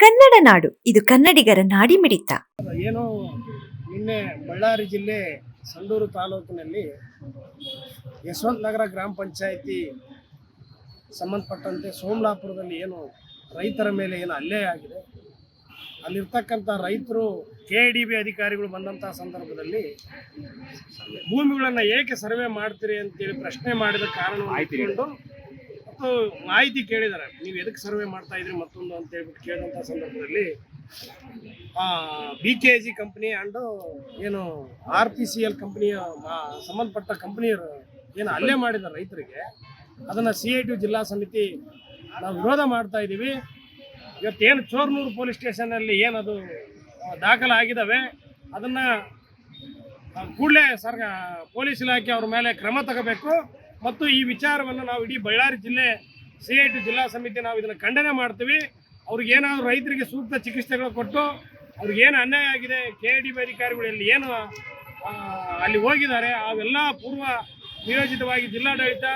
ಕನ್ನಡ ನಾಡು. ಇದು ಕನ್ನಡಿಗರ ನಾಡಿ ಮಿಡಿತ. ಏನು ನಿನ್ನೆ ಬಳ್ಳಾರಿ ಜಿಲ್ಲೆ ಸಂಡೂರು ತಾಲೂಕಿನಲ್ಲಿ ಯಶವಂತ ನಗರ ಗ್ರಾಮ ಪಂಚಾಯಿತಿ ಸಂಬಂಧಪಟ್ಟಂತೆ ಸೋಮಲಾಪುರದಲ್ಲಿ ಏನು ರೈತರ ಮೇಲೆ ಏನು ಹಲ್ಲೆ ಆಗಿದೆ. ಅಲ್ಲಿರ್ತಕ್ಕಂಥ ರೈತರು ಕೆ ಡಿ ಬಿ ಅಧಿಕಾರಿಗಳು ಬಂದಂಥ ಸಂದರ್ಭದಲ್ಲಿ ಭೂಮಿಗಳನ್ನು ಏಕೆ ಸರ್ವೆ ಮಾಡ್ತೀರಿ ಅಂತೇಳಿ ಪ್ರಶ್ನೆ ಮಾಡಿದ ಕಾರಣವನ್ನು ಮತ್ತು ಮಾಹಿತಿ ಕೇಳಿದ್ದಾರೆ. ನೀವು ಎದಕ್ಕೆ ಸರ್ವೆ ಮಾಡ್ತಾ ಇದ್ರಿ ಮತ್ತೊಂದು ಅಂತ ಹೇಳ್ಬಿಟ್ಟು ಕೇಳಿದಂಥ ಸಂದರ್ಭದಲ್ಲಿ B K G company and ಏನು ಆರ್ ಪಿ ಸಿ ಎಲ್ ಕಂಪ್ನಿಯ ಸಂಬಂಧಪಟ್ಟ ಕಂಪ್ನಿಯರು ಏನು ಅಲ್ಲೇ ಮಾಡಿದ್ದಾರೆ ರೈತರಿಗೆ, ಅದನ್ನು ಸಿ ಐ ಟಿ ಜಿಲ್ಲಾ ಸಮಿತಿ ನಾವು ವಿರೋಧ ಮಾಡ್ತಾ ಇದ್ದೀವಿ. ಇವತ್ತೇನು ಚೋರ್ನೂರು ಪೊಲೀಸ್ ಸ್ಟೇಷನಲ್ಲಿ ಏನದು ದಾಖಲೆ ಆಗಿದ್ದಾವೆ ಅದನ್ನು ಕೂಡಲೇ ಸರ್ ಪೊಲೀಸ್ ಇಲಾಖೆ ಅವ್ರ ಮೇಲೆ ಕ್ರಮ ತಗೋಬೇಕು. ಮತ್ತು ಈ ವಿಚಾರವನ್ನು ನಾವು ಇಡೀ ಬಳ್ಳಾರಿ ಜಿಲ್ಲೆ ಸಿ ಐ ಟಿ ಜಿಲ್ಲಾ ಸಮಿತಿ ನಾವು ಇದನ್ನು ಖಂಡನೆ ಮಾಡ್ತೀವಿ. ಅವ್ರಿಗೇನಾದ್ರು ರೈತರಿಗೆ ಸೂಕ್ತ ಚಿಕಿತ್ಸೆಗಳು ಕೊಟ್ಟು ಅವ್ರಿಗೇನು ಅನ್ಯಾಯ ಆಗಿದೆ ಕೆ ಡಿ ಬಿ ಅಧಿಕಾರಿಗಳು ಇಲ್ಲಿ ಏನು ಅಲ್ಲಿ ಹೋಗಿದ್ದಾರೆ, ಅವೆಲ್ಲ ಪೂರ್ವ ನಿಯೋಜಿತವಾಗಿ ಜಿಲ್ಲಾಡಳಿತ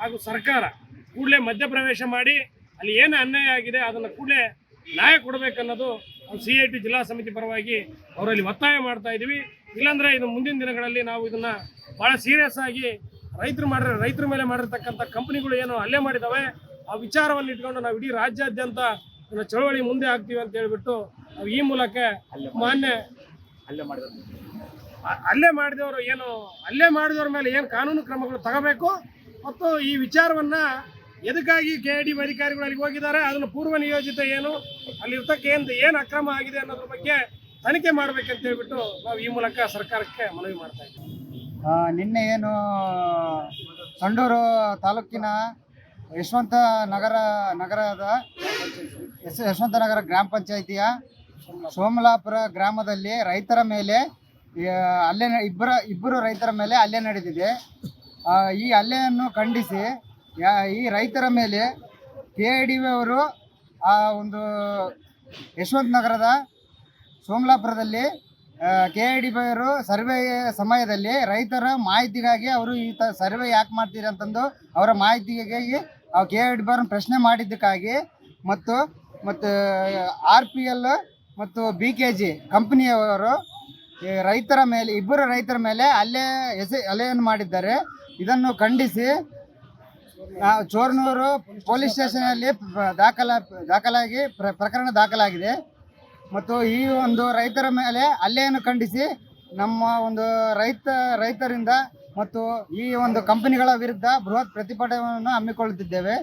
ಹಾಗೂ ಸರ್ಕಾರ ಕೂಡಲೇ ಮಧ್ಯಪ್ರವೇಶ ಮಾಡಿ ಅಲ್ಲಿ ಏನು ಅನ್ಯಾಯ ಆಗಿದೆ, ಅದನ್ನು ಕೂಡಲೇ ನ್ಯಾಯ ಕೊಡಬೇಕನ್ನೋದು ಸಿ ಐ ಟಿ ಜಿಲ್ಲಾ ಸಮಿತಿ ಪರವಾಗಿ ಅವರಲ್ಲಿ ಒತ್ತಾಯ ಮಾಡ್ತಾ ಇದ್ದೀವಿ ಇಲ್ಲಾಂದರೆ ಇದು ಮುಂದಿನ ದಿನಗಳಲ್ಲಿ ನಾವು ಇದನ್ನು ಭಾಳ ಸೀರಿಯಸ್ ಆಗಿ ರೈತರು ಮಾಡಿರೋ ರೈತರ ಮೇಲೆ ಮಾಡಿರ್ತಕ್ಕಂಥ ಕಂಪನಿಗಳು ಏನು ಅಲ್ಲೇ ಮಾಡಿದ್ದಾವೆ ಆ ವಿಚಾರವನ್ನು ಇಟ್ಕೊಂಡು ನಾವು ಇಡೀ ರಾಜ್ಯಾದ್ಯಂತ ಚಳವಳಿ ಮುಂದೆ ಆಗ್ತೀವಿ ಅಂತ ಹೇಳ್ಬಿಟ್ಟು ನಾವು ಈ ಮೂಲಕ ಮಾನ್ಯ ಅಲ್ಲೇ ಮಾಡಿದ ಅಲ್ಲೇ ಮಾಡಿದವರು ಏನು ಅಲ್ಲೇ ಮಾಡಿದವ್ರ ಮೇಲೆ ಏನು ಕಾನೂನು ಕ್ರಮಗಳು ತಗೋಬೇಕು? ಮತ್ತು ಈ ವಿಚಾರವನ್ನ ಎದಕ್ಕಾಗಿ ಕೆ ಡಿ ಅಧಿಕಾರಿಗಳು ಅಲ್ಲಿಗೆ ಹೋಗಿದ್ದಾರೆ ಅದನ್ನು ಪೂರ್ವ ನಿಯೋಜಿತ ಏನು ಅಲ್ಲಿರ್ತಕ್ಕ ಏನು ಏನು ಅಕ್ರಮ ಆಗಿದೆ ಅನ್ನೋದ್ರ ಬಗ್ಗೆ ತನಿಖೆ ಮಾಡ್ಬೇಕಂತ ಹೇಳ್ಬಿಟ್ಟು ನಾವು ಈ ಮೂಲಕ ಸರ್ಕಾರಕ್ಕೆ ಮನವಿ ಮಾಡ್ತಾ ಇದ್ದೀವಿ. ನಿನ್ನೆ ಏನು ಸಂಡೂರು ತಾಲೂಕಿನ ಯಶವಂತ ನಗರ, ನಗರದ ಯಶ, ಯಶವಂತ ನಗರ ಗ್ರಾಮ ಪಂಚಾಯಿತಿಯ ಸೋಮಲಾಪುರ ಗ್ರಾಮದಲ್ಲಿ ರೈತರ ಮೇಲೆ ಅಲ್ಲೇ ಇಬ್ಬರ, ಇಬ್ಬರು ರೈತರ ಮೇಲೆ ಹಲ್ಲೆ ನಡೆದಿದೆ. ಈ ಹಲ್ಲೆಯನ್ನು ಖಂಡಿಸಿ ಈ ರೈತರ ಮೇಲೆ ಕೆ ಡಿ ಅವರು ಆ ಒಂದು ಯಶವಂತ ನಗರದ ಸೋಮಲಾಪುರದಲ್ಲಿ ಕೆ ಐ ಡಿ ಅವರು ಸರ್ವೆ ಸಮಯದಲ್ಲಿ ರೈತರ ಮಾಹಿತಿಗಾಗಿ ಅವರು ಈ ಸರ್ವೆ ಯಾಕೆ ಮಾಡ್ತೀರಿ ಅಂತಂದು ಅವರ ಮಾಹಿತಿಗಾಗಿ ಕೆ ಐ ಡಿ ಪ್ರಶ್ನೆ ಮಾಡಿದ್ದಕ್ಕಾಗಿ ಮತ್ತು ಮತ್ತು ಆರ್ ಪಿ ಎಲ್ ಮತ್ತು ಬಿ ಕೆ ಜಿ ಕಂಪ್ನಿಯವರು ರೈತರ ಮೇಲೆ, ಇಬ್ಬರು ರೈತರ ಮೇಲೆ ಅಲ್ಲೇ ಎಸೆ, ಅಲೆಯನ್ನು ಮಾಡಿದ್ದಾರೆ. ಇದನ್ನು ಖಂಡಿಸಿ ಚೋರ್ನೂರು ಪೊಲೀಸ್ ಸ್ಟೇಷನಲ್ಲಿ ದಾಖಲಾ ದಾಖಲ, ದಾಖಲಾಗಿ ಪ್ರ- ಪ್ರಕರಣ ದಾಖಲಾಗಿದೆ. ಮತ್ತು ಈ ಒಂದು ರೈತರ ಮೇಲೆ ಅಲ್ಲೆಯನ್ನು ಖಂಡಿಸಿ ನಮ್ಮ ಒಂದು ರೈತ, ರೈತರಿಂದ ಮತ್ತು ಈ ಒಂದು ಕಂಪನಿಗಳ ವಿರುದ್ಧ ಬೃಹತ್ ಪ್ರತಿಭಟನೆಯನ್ನು ಹಮ್ಮಿಕೊಳ್ಳುತ್ತಿದ್ದೇವೆ.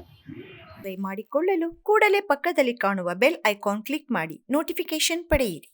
ಮಾಡಿಕೊಳ್ಳಲು ಕೂಡಲೇ ಪಕ್ಕದಲ್ಲಿ ಕಾಣುವ ಬೆಲ್ ಐಕಾನ್ ಕ್ಲಿಕ್ ಮಾಡಿ. ನೋಟಿಫಿಕೇಶನ್ ಪಡೆಯಿರಿ.